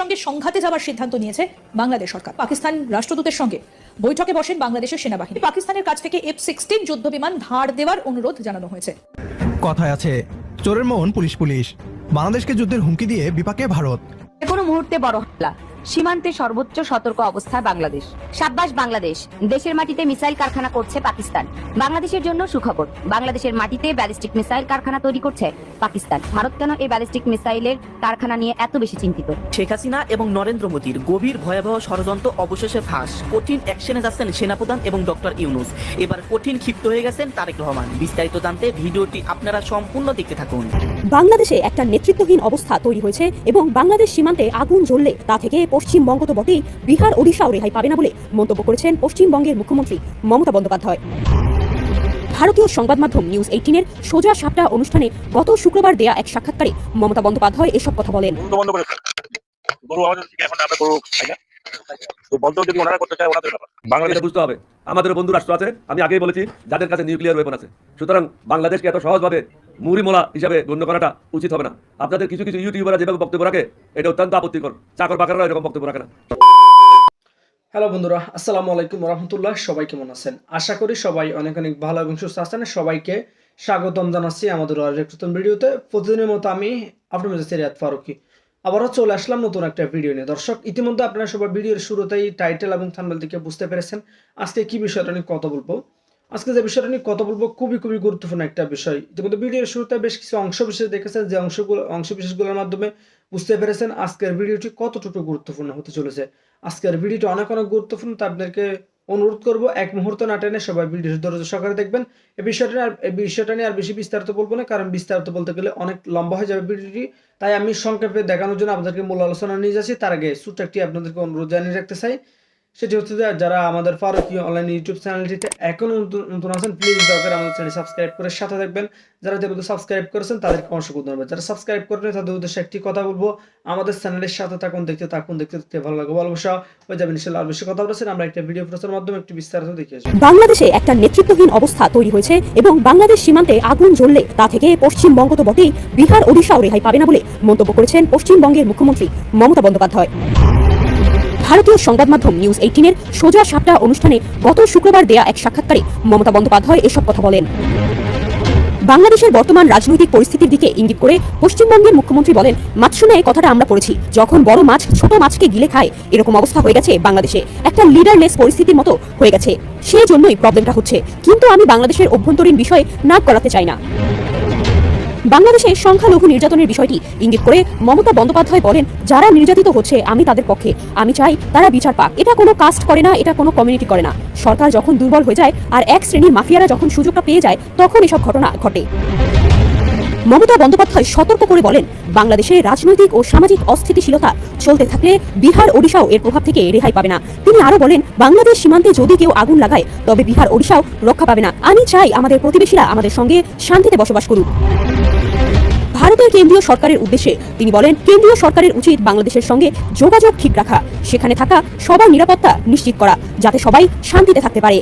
সঙ্গে সংঘাতে যাওয়ার সিদ্ধান্ত নিয়েছে বাংলাদেশ সরকার। পাকিস্তান রাষ্ট্রদূতের সঙ্গে বৈঠকে বসেন বাংলাদেশের সেনাবাহিনী। পাকিস্তানের কাছ থেকে এফ সিক্সটিন যুদ্ধ বিমান ধার দেওয়ার অনুরোধ জানানো হয়েছে। কথায় আছে চোরের মন পুলিশ পুলিশ। বাংলাদেশকে যুদ্ধের হুমকি দিয়ে বিপাকে ভারত। কোনো মুহূর্তে বড় হামলা। সীমান্তে সর্বোচ্চ সতর্ক অবস্থায় বাংলাদেশ। সাব্বাস বাংলাদেশ দেশের মাটিতে মিসাইল কারখানা করছে পাকিস্তান। বাংলাদেশের জন্য সুখবর বাংলাদেশের মাটিতে ব্যালিস্টিক মিসাইল কারখানা তৈরি করছে পাকিস্তান। ভারত কেন এই ব্যালিস্টিক মিসাইলের কারখানা নিয়ে এত বেশি চিন্তিত? শেখ হাসিনা এবং নরেন্দ্র মোদীর গভীর ভয়াবহ ষড়যন্ত্র অবশেষে ফাঁস। কঠিন অ্যাকশনে যাচ্ছেন সেনাপ্রধান এবং ডক্টর ইউনুস। এবার কঠিন ক্ষিপ্ত হয়ে গেছেন তারেক রহমান। বিস্তারিত জানতে ভিডিওটি আপনারা সম্পূর্ণ দেখতে থাকুন। বাংলাদেশে একটা নেতৃত্বহীন অবস্থা তৈরি হয়েছে এবং বাংলাদেশ সীমান্তে আগুন জ্বললে তা থেকে পশ্চিমবঙ্গ তো বটেই। বিহার ওড়িশাও রেহাই পাবে না বলে মন্তব্য করেছেন পশ্চিমবঙ্গের মুখ্যমন্ত্রী মমতা বন্দ্যোপাধ্যায়। ভারতীয় সংবাদ মাধ্যম নিউজ এইটিনের সোজা সাপটা অনুষ্ঠানে গত শুক্রবার দেয়া এক সাক্ষাৎকারে মমতা বন্দ্যোপাধ্যায় এসব কথা বলেন। বাংলাদেশ বুঝতে হবে। আমাদের বন্ধু রাষ্ট্র আছে। আমি আগেই বলেছি যাদের কাছে নিউক্লিয়ার ওয়েপন আছে। সুতরাং বাংলাদেশকে এত সহজভাবে মুড়িমোলা হিসাবে গণ্য করাটা উচিত হবে না। আপনাদের কিছু কিছু ইউটিউবাররা যেভাবে বক্তব্য রাখে, এটা অত্যন্ত আপত্তিকর। চাকর বাকাররা এরকম বক্তব্য রাখে না। হ্যালো বন্ধুরা, আসসালামু আলাইকুম রহমতুল্লাহ সবাই কেমন আছেন? আশা করি সবাই অনেক অনেক ভালো এবং সুস্থ আছেন। সবাইকে স্বাগতম জানাচ্ছি আমাদের নতুন ভিডিওতে। প্রতিদিনের মতো আমি আপনার মধ্যে সিরিয়াত ফারুকি। আবারও চলে আসলাম নতুন একটা ভিডিও নিয়ে। দর্শক, ইতিমধ্যে আপনারা সবাই ভিডিওর শুরুতেই টাইটেল এবং থাম্বনেল থেকে বুঝতে পেরেছেন। আজকে কি বিষয়টা নিয়ে কথা বলব? আজকে যে বিষয়টা নিয়ে কথা বলব, খুবই খুবই গুরুত্বপূর্ণ একটা বিষয়। ইতিমধ্যে ভিডিওর শুরুতে বেশ কিছু অংশ বিশেষ দেখেছেন, যে অংশগুলো অংশ বিশেষগুলোর মাধ্যমে বুঝতে পেরেছেন আজকের ভিডিওটি কতটুকু গুরুত্বপূর্ণ হতে চলেছে। আজকের ভিডিওটি অনেক অনেক গুরুত্বপূর্ণ, তা আপনাদেরকে অনুরোধ করব, এক মুহূর্ত না টেনে সবাই ভিডিও ধৈর্য সহকারে দেখবেন। এই বিষয়টা আর এই বিষয়টা নিয়ে আর বেশি বিস্তারিত বলব না, কারণ বিস্তারিত বলতে গেলে অনেক লম্বা হয়ে যাবে ভিডিওটি। তাই আমি সংক্ষেপে দেখানোর জন্য আপনাদেরকে মূল আলোচনা নিয়ে যাচ্ছি। তার আগে ছোট্ট একটি আপনাদেরকে অনুরোধ জানিয়ে রাখতে চাই সেটি হচ্ছে যে যারা আমাদের ফারুকি অনলাইন ইউটিউব চ্যানেলটিতে এখনও নতুন আছেন প্লিজ দয়া করে আমাদের চ্যানেল সাবস্ক্রাইব করে সাথে থাকবেন। যারা দেবতা সাবস্ক্রাইব করেছেন, তাদেরকে অসংখ্য ধন্যবাদ। যারা সাবস্ক্রাইব করেন তাদের উদ্দেশ্যে একটি কথা বলব, আমাদের চ্যানেলের সাথে থাকুন, দেখতে থাকুন, দেখতে দেখতে ভালো লাগবে। ভালোবাসা হয়ে যাবে নিশ্চয়ই আর বেশি কথা বলেছেন আমরা একটা ভিডিও প্রচারের মাধ্যমে একটু বিস্তারিত দেখে আসব বাংলাদেশে একটা নেতৃত্বহীন অবস্থা তৈরি হয়েছে এবং বাংলাদেশ সীমান্তে আগুন জ্বললে তা থেকে পশ্চিমবঙ্গ তো বটেই, বিহার, ওড়িশাও রেহাই পাবে না বলে মন্তব্য করেছেন পশ্চিমবঙ্গের মুখ্যমন্ত্রী মমতা বন্দ্যোপাধ্যায়। ভারতীয় সংবাদ মাধ্যম নিউজ এইটিনের সোজা সাপটা অনুষ্ঠানে গত শুক্রবার দেয়া এক সাক্ষাৎকারে মমতা বন্দ্যোপাধ্যায় এসব কথা বলেন। বাংলাদেশের বর্তমান রাজনৈতিক পরিস্থিতির দিকে ইঙ্গিত করে পশ্চিমবঙ্গের মুখ্যমন্ত্রী বলেন মাছ শুনে কথাটা আমরা পড়েছি। যখন বড় মাছ ছোট মাছকে গিলে খায়, এরকম অবস্থা হয়ে গেছে বাংলাদেশে। একটা লিডারলেস পরিস্থিতির মতো হয়ে গেছে। সেই জন্যই প্রবলেমটা হচ্ছে। কিন্তু আমি বাংলাদেশের অভ্যন্তরীণ বিষয়ে নাক করাতে চাই না। বাংলাদেশে সংখ্যালঘু নির্যাতনের বিষয়টি ইঙ্গিত করে মমতা বন্দ্যোপাধ্যায় বলেন, যারা নির্যাতিত হচ্ছে, আমি তাদের পক্ষে। আমি চাই তারা বিচার পাক। এটা কোনো কাস্ট করে না, এটা কোনো কমিউনিটি করে না। সরকার যখন দুর্বল হয়ে যায় আর এক শ্রেণির মাফিয়ারা যখন সুযোগটা পেয়ে যায়, তখন এসব ঘটনা ঘটে। মমতা বন্দ্যোপাধ্যায় সতর্ক করে বলেন, বাংলাদেশে রাজনৈতিক ও সামাজিক অস্থিতিশীলতা চলতে থাকলে বিহার ওড়িশাও এর প্রভাব থেকে রেহাই পাবে না। তিনি আরও বলেন, বাংলাদেশ সীমান্তে যদি কেউ আগুন লাগায়, তবে বিহার ওড়িশাও রক্ষা পাবে না। আমি চাই আমাদের প্রতিবেশীরা আমাদের সঙ্গে শান্তিতে বসবাস করুক। ভারতের কেন্দ্রীয় সরকারের উদ্দেশ্যে তিনি বলেন, কেন্দ্রীয় সরকারের উচিত বাংলাদেশের সঙ্গে যোগাযোগ ঠিক রাখা, সেখানে থাকা সবার নিরাপত্তা নিশ্চিত করা, যাতে সবাই শান্তিতে থাকতে পারে।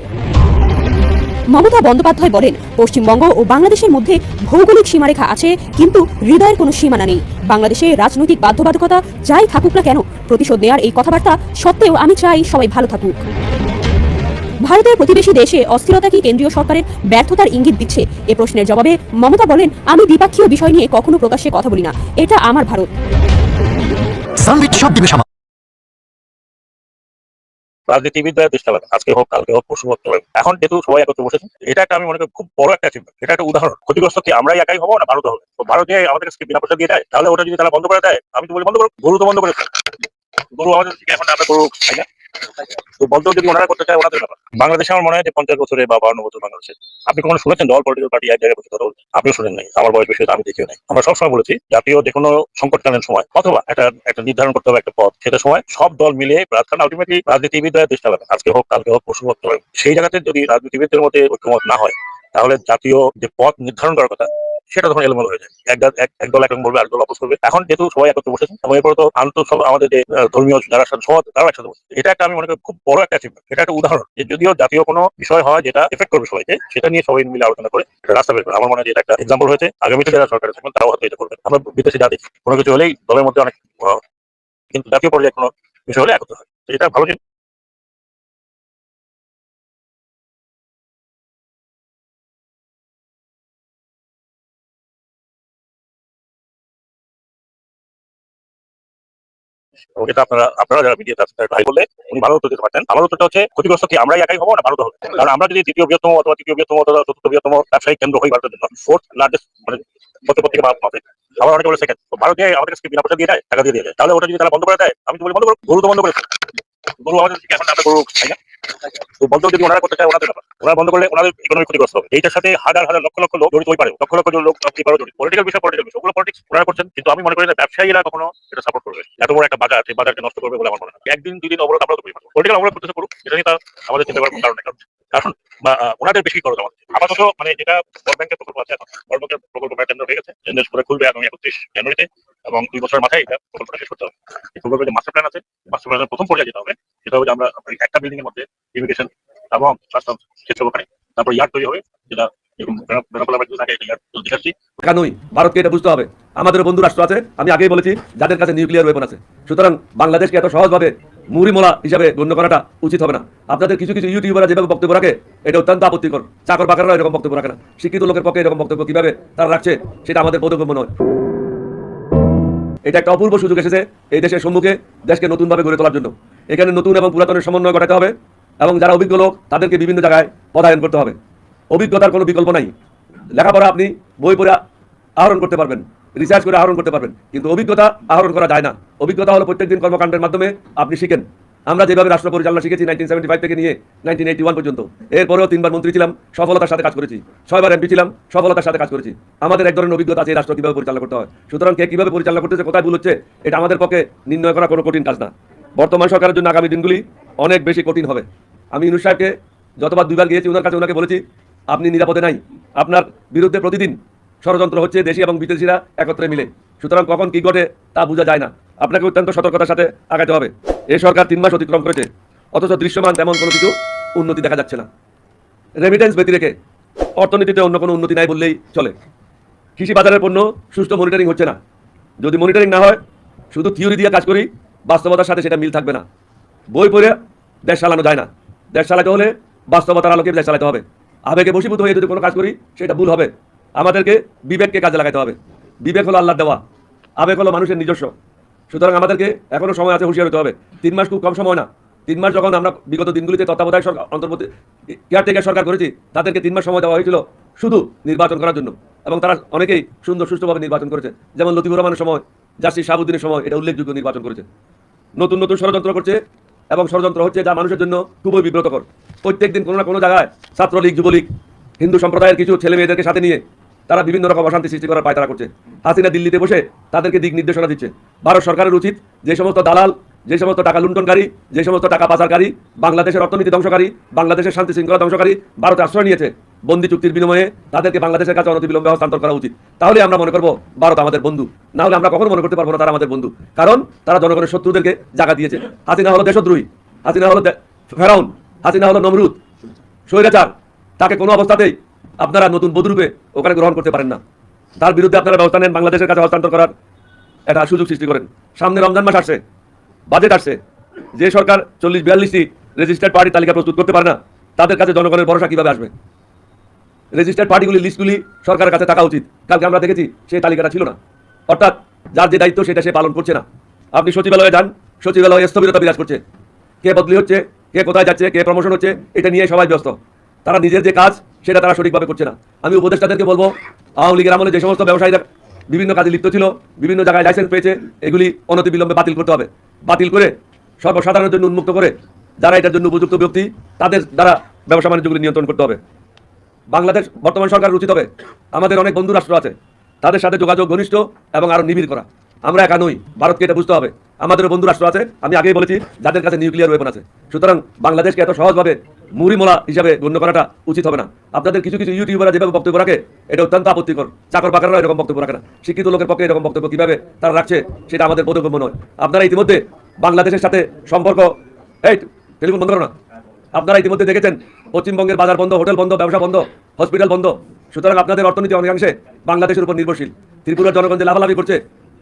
মমতা বন্দ্যোপাধ্যায় বলেন, পশ্চিমবঙ্গ ও বাংলাদেশের মধ্যে ভৌগোলিক সীমারেখা আছে, কিন্তু হৃদয়ের কোনো সীমানা নেই। বাংলাদেশে রাজনৈতিক বাধ্যবাধকতা যাই থাকুক না কেন, প্রতিশোধ নেওয়ার এই কথাবার্তা সত্ত্বেও আমি চাই সবাই ভালো থাকুক। ভারতের প্রতিবেশী দেশে অস্থিরতা কি কেন্দ্রীয় সরকারের ব্যর্থতার ইঙ্গিত দিচ্ছে? এ প্রশ্নের জবাবে মমতা বলেন আমি দ্বিপাক্ষীয় বিষয় নিয়ে কখনো প্রকাশ্যে কথা বলি না। এটা আমার ভারত। রাজনীতিবিদরা চেষ্টা করে আজকে হোক কালকে হোক পরশু হোক এখন যেহেতু সবাই একত্রে বসেছে এটা একটা আমি মনে করি খুব বড় একটা achievement। এটা একটা উদাহরণ। ক্ষতিগ্রস্ত কি আমরাই একাই হব না ভারত হবে? তো ভারতে আমাদের কাছে বিনা পয়সা দিয়ে দেয় তাহলে ওটা যদি তারা বন্ধ করে দেয় আমি তো বলি বন্ধ করো গরু তো বন্ধ করে। গরু আমাদের এখন আমরা গরু খাই না? ওনারা করতে চায়, ওনাদের বাংলাদেশে আমার মনে হয় যে পঞ্চাশ বছরে বা বাউন্ন বছর বাংলাদেশে। আপনি কখনো শুনেছেন দল, পলিটিক্যাল পার্টি এক জায়গায় বসে কথা আপনিও শুনেন নাই। আমার বয়স বেশি আমি দেখিও নাই। আমরা সবসময় বলেছি, জাতীয় যে কোনো সংকটকালীন সময়, অথবা একটা একটা নির্ধারণ করতে হবে একটা পথ। সেটা সময় সব দল মিলে কারণ আলটিমেটলি রাজনীতিবিদরা চেষ্টা করে আজকে হোক, কালকে হোক, পরশু হোক সেই জায়গাতে যদি রাজনীতিবিদদের মধ্যে ঐক্যমত না হয়, তাহলে জাতীয় যে পথ নির্ধারণ করার কথা সেটা তখন এলোমেলো হয়ে যায়। এক দল এক- এক দল একরকম বলবে, আরেক দল অপোজ করবে। এখন যেহেতু সবাই একত্রে বসেছে, এবং এরপরে তো আন্ত সব আমাদের যে ধর্মীয় যারা সমাজ, তারাও একসাথে বসে এটা একটা আমি মনে করি খুব বড় একটা achievement। এটা একটা উদাহরণ যে, যদিও জাতীয় কোনো বিষয় হয় যেটা এফেক্ট করবে সবাইকে, সেটা নিয়ে সবাই মিলে আলোচনা করে রাস্তা বের করে আমার মনে হয় এটা একটা এক্সাম্পল হয়েছে। আগামীতে যারা সরকারে থাকবেন তারাও হয়তো এটা করবেন আমরা বিদেশে দেখি, কোনো কিছু হলেই দলের মধ্যে অনেক কিন্তু জাতীয় পর্যায়ে কোনো বিষয় হলে একত্র হয়। এটা ভালো এটা আপনারা আপনারা যারা মিডিয়াতে আছেন ভাই বললে উনি ভালো উত্তর দিতে পারতেন। আমার উত্তরটা হচ্ছে ক্ষতিগ্রস্ত কি আমরাই একাই হব না ভারত হবে। কারণ আমরা যদি দ্বিতীয় বৃহত্তম অথবা তৃতীয় বৃহত্তম অথবা চতুর্থ বৃহত্তম ব্যবসায়িক কেন্দ্র হই ভারতের জন্য ফোর্থ লার্জেস্ট মানে আবার অনেকে বলে সেকেন্ড ভারত দিয়ে আমাদের কাছে বিনা পয়সা দিয়ে দেয়? টাকা দিয়ে দিয়ে দেয়। তাহলে ওটা যদি তারা বন্ধ করে দেয় আমি তো বলি বন্ধ করো গরু তো বন্ধ করে গরু আমাদের এখন আমরা গরু খাই না? তো বন্ধ যদি ওনারা করতে চায় ওনাদের ব্যাপার। ওনারা বন্ধ করলে ওনাদের ইকোনমি ক্ষতিগ্রস্ত হবে। এইটার সাথে হাজার হাজার লক্ষ লক্ষ লোক জড়িত হয়ে পারে। লক্ষ লক্ষ লোক আপনি পারো জড়িত। পলিটিক্যাল বিষয় পলিটিক্যাল বিষয়। ওগুলো পলিটিক্স ওনারা করছেন। কিন্তু আমি মনে করি না ব্যবসায়ীরা কখনো এটা সাপোর্ট করবে। এত বড় একটা বাজার, সেই বাজারকে নষ্ট করবে বলে আমার মনে হয় একদিন দুই দিন অবরোধ আমরা তো করি পলিটিক্যাল অবরোধ করতেছে করুক, এটা নিয়ে তার আমাদের চিন্তা করার কারণ নেই। কারণ ওনাদের বেশি খরচ আমাদের। আপাতত মানে যেটা ওয়ার্ল্ড ব্যাংকের প্রকল্প আছে এখন ওয়ার্ল্ড ব্যাংকের প্রকল্প টেন্ডার হয়ে গেছে। টেন্ডার করে খুলবে আগামী একত্রিশ জানুয়ারিতে এবং দুই বছরের মাথায় এটা প্রকল্পটা শেষ করতে হবে। এই প্রকল্পের যে মাস্টার প্ল্যান আছে মাস্টার প্ল্যানের প্রথম পর্যায়ে যেটা হবে, সেটা হবে যে আমরা একটা বিল্ডিং এর মধ্যে ইমিগ্রেশন এবং তারপর তৈরি হবে, যেটা আমাদের বন্ধু রাষ্ট্র আছে, আমি আগেই বলেছি, যাদের কাছে নিউক্লিয়ার ওয়েপন আছে। সুতরাং বাংলাদেশকে এত সহজভাবে মুড়িমোলা হিসাবে গণ্য করাটা উচিত হবে না। আপনাদের কিছু কিছু ইউটিউবাররা যেভাবে বক্তব্য রাখে, এটা অত্যন্ত আপত্তিকর। চাকর বাকররা এরকম বক্তব্য রাখে না। শিক্ষিত লোকের পক্ষে এরকম বক্তব্য কীভাবে তারা রাখছে, সেটা আমাদের বোধগম্য নয়। এটা একটা অপূর্ব সুযোগ এসেছে এই দেশের সম্মুখে দেশকে নতুনভাবে গড়ে তোলার জন্য। এখানে নতুন এবং পুরাতনের সমন্বয় ঘটাতে হবে। এবং যারা অভিজ্ঞ লোক, তাদেরকে বিভিন্ন জায়গায় পদায়ন করতে হবে। অভিজ্ঞতার কোনো বিকল্প নাই। লেখাপড়া আপনি বই পড়ে আহরণ করতে পারবেন রিসার্চ করে আহরণ করতে পারবেন, কিন্তু অভিজ্ঞতা আহরণ করা যায় না। অভিজ্ঞতা হলো প্রত্যেকদিন কর্মকাণ্ডের মাধ্যমে আপনি শিখেন। আমরা যেভাবে রাষ্ট্র পরিচালনা শিখেছি নাইনটিন সেভেন্টি ফাইভ থেকে নিয়ে নাইনটিন এইটি ওয়ান পর্যন্ত, এরপরেও তিনবার মন্ত্রী ছিলাম, সফলতার সাথে কাজ করেছি। ছয়বার এমপি ছিলাম, সফলতার সাথে কাজ করেছি। আমাদের এক ধরনের অভিজ্ঞতা আছে রাষ্ট্র কীভাবে পরিচালনা করতে হয়। সুতরাং কে কীভাবে পরিচালনা করতেছে, কোথায় ভুল হচ্ছে, এটা আমাদের পক্ষে নির্ণয় করা কোনো কঠিন কাজ না। বর্তমান সরকারের জন্য আগামী দিনগুলি অনেক বেশি কঠিন হবে। আমি ইউনুস সাহেবকে যতবার দুইবার গিয়েছি, ওনার কাছে ওনাকে বলেছি, আপনি নিরাপদে নাই। আপনার বিরুদ্ধে প্রতিদিন ষড়যন্ত্র হচ্ছে, দেশি এবং বিদেশিরা একত্রে মিলে। সুতরাং কখন কি ঘটে তা বোঝা যায় না। আপনাকে অত্যন্ত সতর্কতার সাথে আগাতে হবে। এই সরকার তিন মাস অতিক্রম করেছে, অথচ দৃশ্যমান তেমন কোনো কিছু উন্নতি দেখা যাচ্ছে না। রেমিটেন্স ব্যতি রেখে অর্থনীতিতে অন্য কোনো উন্নতি নাই বললেই চলে। কৃষি বাজারের পণ্য সুষ্ঠু মনিটরিং হচ্ছে না। যদি মনিটরিং না হয়, শুধু থিওরি দিয়ে কাজ করি, বাস্তবতার সাথে সেটা মিল থাকবে না। বই পড়ে দেশ চালানো যায় না। দেশ চালাতে হলে বাস্তবতার আলোকে দেশ চালাতে হবে। আবেগে বসীভূত হয়ে যদি কোনো কাজ করি, সেটা ভুল হবে। আমাদেরকে বিবেককে কাজে লাগাতে হবে। বিবেক হলো আল্লাহ দেওয়া। আবেগ হলো মানুষের নিজস্ব। সুতরাং আমাদেরকে এখনও সময় আছে হুঁশিয়ার হতে হবে। তিন মাস খুব কম সময় না। তিন মাস যখন আমরা বিগত দিনগুলিতে তত্ত্বাবধায়ক সরকার, অন্তর্বর্তী কেয়ারটেকার সরকার করেছি, তাদেরকে তিন মাস সময় দেওয়া হয়েছিল শুধু নির্বাচন করার জন্য। এবং তারা অনেকেই সুন্দর সুষ্ঠুভাবে নির্বাচন করেছে। যেমন লতিফুর রহমানের সময় জাসি শাহাবুদ্দিনের সময় এটা উল্লেখযোগ্য নির্বাচন করেছে। নতুন নতুন ষড়যন্ত্র করছে এবং ষড়যন্ত্র হচ্ছে যা মানুষের জন্য খুবই বিব্রতকর। প্রত্যেক দিন কোনো না কোনো জায়গায় ছাত্রলীগ, যুবলীগ, হিন্দু সম্প্রদায়ের কিছু ছেলে মেয়েদেরকে সাথে নিয়ে তারা বিভিন্ন রকম অশান্তি সৃষ্টি করার পায়তারা করছে। হাসিনা দিল্লিতে বসে তাদেরকে দিক নির্দেশনা দিচ্ছে। ভারত সরকারের উচিত যে সমস্ত দালাল, যে সমস্ত টাকা লুণ্ঠনকারী, যে সমস্ত টাকা পাচারকারী, বাংলাদেশের অর্থনীতি ধ্বংসকারী, বাংলাদেশের শান্তি শৃঙ্খলা ধ্বংসকারী, ভারতে আশ্রয় নিয়েছে। বন্দি চুক্তির বিনিময়ে তাদেরকে বাংলাদেশের কাছে অনতিবিলম্বে হস্তান্তর করা উচিত। তাহলে আমরা মনে করব, ভারত আমাদের বন্ধু। না হলে আমরা কখনো মনে করতে পারব না তারা আমাদের বন্ধু। কারণ তারা জনগণের শত্রুদেরকে জায়গা দিয়েছে। হাসিনা হলো দেশদ্রোহী, হাসিনা হলো ফেরাউন, হাসিনা হলো নমরুদ। স্বৈরাচার, তাকে কোনো অবস্থাতেই আপনারা নতুন বধূরূপে ওখানে গ্রহণ করতে পারেন না। তার বিরুদ্ধে আপনারা ব্যবস্থা নেন বাংলাদেশের কাছে হস্তান্তর করার। একটা সুযোগ সৃষ্টি করেন। সামনে রমজান মাস আসছে, বাজেট আসছে। যে সরকার চল্লিশ বিয়াল্লিশটি রেজিস্টার্ড পার্টি তালিকা প্রস্তুত করতে পারে না, তাদের কাছে জনগণের ভরসা কীভাবে আসবে? রেজিস্টার্ড পার্টিগুলি লিস্টগুলি সরকারের কাছে থাকা উচিত। কালকে আমরা দেখেছি সেই তালিকাটা ছিল না। অর্থাৎ যার যে দায়িত্ব সেটা সে পালন করছে না। আপনি সচিবালয়ে যান, সচিবালয়ে স্থবিরতা বিরাজ করছে। কে বদলি হচ্ছে, কে কোথায় যাচ্ছে, কে প্রমোশন হচ্ছে, এটা নিয়ে সবাই ব্যস্ত। তারা নিজের যে কাজ, সেটা তারা সঠিকভাবে করছে না। আমি উপদেষ্টাদেরকে বলব, আওয়ামী লীগের আমলে যে সমস্ত ব্যবসায়ীরা বিভিন্ন কাজে লিপ্ত ছিল, বিভিন্ন জায়গায় লাইসেন্স পেয়েছে, এগুলি অনতিবিলম্বে বাতিল করতে হবে। বাতিল করে সর্বসাধারণের জন্য উন্মুক্ত করে যারা এটার জন্য উপযুক্ত ব্যক্তি, তাদের দ্বারা ব্যবসা বাণিজ্যগুলি নিয়ন্ত্রণ করতে হবে। বাংলাদেশ বর্তমান সরকার উচিত হবে। আমাদের অনেক বন্ধু রাষ্ট্র আছে। তাদের সাথে যোগাযোগ ঘনিষ্ঠ এবং আরও নিবিড় করা। আমরা একা নই, ভারতকে এটা বুঝতে হবে। আমাদের বন্ধু রাষ্ট্র আছে, আমি আগেই বলেছি, যাদের কাছে নিউক্লিয়ার ওয়েপন আছে। সুতরাং বাংলাদেশকে এত সহজভাবে মুড়িমোলা হিসাবে গণ্য করাটা উচিত হবে না। আপনাদের কিছু কিছু ইউটিউবাররা যেভাবে বক্তব্য রাখে, এটা অত্যন্ত আপত্তিকর। চাকর বাকররা এরকম বক্তব্য রাখে না। শিক্ষিত লোকের পক্ষে এরকম বক্তব্য কীভাবে তারা রাখছে, সেটা আমাদের বোধগম্য নয়। আপনারা ইতিমধ্যে বাংলাদেশের সাথে সম্পর্ক এই, টেলিফোন বন্ধ করো না। আপনারা ইতিমধ্যে দেখেছেন, পশ্চিমবঙ্গের বাজার বন্ধ, হোটেল বন্ধ, ব্যবসা বন্ধ, হসপিটাল বন্ধ। সুতরাং আপনাদের অর্থনীতি অনেকাংশে বাংলাদেশের উপর নির্ভরশীল। ত্রিপুরার জনগণ যে লাভালাভি করছে,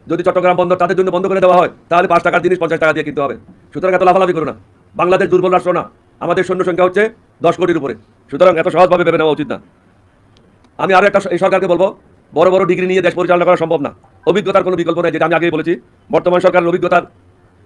যদি চট্টগ্রাম বন্দর তাদের জন্য বন্ধ করে দেওয়া হয়, তাহলে পাঁচ টাকার জিনিস পঞ্চাশ টাকা দিয়ে কিনতে হবে। সুতরাং এত লাফালাফি করো না। বাংলাদেশ দুর্বল রাষ্ট্র না, আমাদের সৈন্য সংখ্যা হচ্ছে দশ কোটির উপরে। সুতরাং এত সহজভাবে ভেবে নেওয়া উচিত না। আমি আরও একটা এই সরকারকে বলব, বড় বড় ডিগ্রি নিয়ে দেশ পরিচালনা করা সম্ভব না। অভিজ্ঞতার কোনো বিকল্প নেই, যেটা আমি আগেই বলেছি। বর্তমান সরকারের অভিজ্ঞতার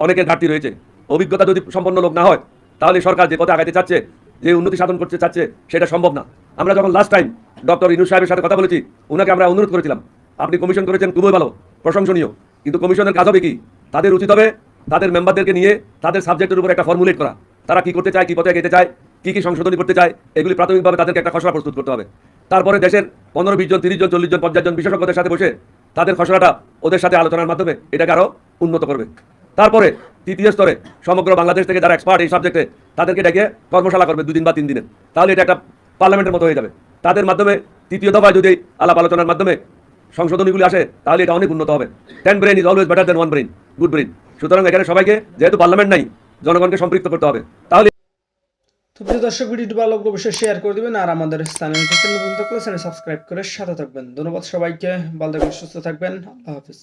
অনেকের ঘাটতি রয়েছে। অভিজ্ঞতা যদি সম্পন্ন লোক না হয় তাহলে সরকার যে পথে আগাইতে চাচ্ছে, যে উন্নতি সাধন করতে চাচ্ছে, সেটা সম্ভব না। আমরা যখন লাস্ট টাইম ডক্টর ইনু সাহেবের সাথে কথা বলেছি ওনাকে আমরা অনুরোধ করেছিলাম, আপনি কমিশন করেছেন, খুবই ভালো, প্রশংসনীয়, কিন্তু কমিশনের কাজ হবে কি? তাদের উচিত হবে, তাদের মেম্বারদেরকে নিয়ে তাদের সাবজেক্টের উপর একটা ফর্মুলেট করা। তারা কি করতে চায়, কি পথে যেতে চায়, কি কি সংশোধনী করতে চায়, এগুলি প্রাথমিকভাবে তাদেরকে একটা খসড়া প্রস্তুত করতে হবে। তারপরে দেশের পনেরো, বিশ জন, তিরিশ জন, চল্লিশ জন, পঞ্চাশ জন বিশেষজ্ঞদের সাথে বসে তাদের খসড়াটা ওদের সাথে আলোচনার মাধ্যমে এটাকে আরও উন্নত করবে। তারপরে তৃতীয় স্তরে সমগ্র বাংলাদেশ থেকে যারা এক্সপার্ট এই সাবজেক্টে তাদেরকে ডেকে কর্মশালা করবে দুদিন বা তিন দিনের। তাহলে এটা একটা পার্লামেন্টের মতো হয়ে যাবে। তাদের মাধ্যমে তৃতীয় দফায় যদি আলাপ আলোচনার মাধ্যমে সংশোধনীগুলি আসে, তাহলে এটা অনেক উন্নত হবে। Ten brain is always better than one brain good brain সুতরাং এখানে সবাইকে, যেহেতু পার্লামেন্ট নাই, জনগণকে সম্পৃক্ত করতে হবে। তাহলে তো প্রিয় দর্শক, ভিডিওটি ভালো লাগলে অবশ্যই শেয়ার করে দিবেন, আর আমাদের চ্যানেল থেকে নতুন থাকলে চ্যানেল সাবস্ক্রাইব করে সাথে থাকবেন। ধন্যবাদ সবাইকে, ভালো থাকবেন, সুস্থ থাকবেন, আল্লাহ হাফিজ।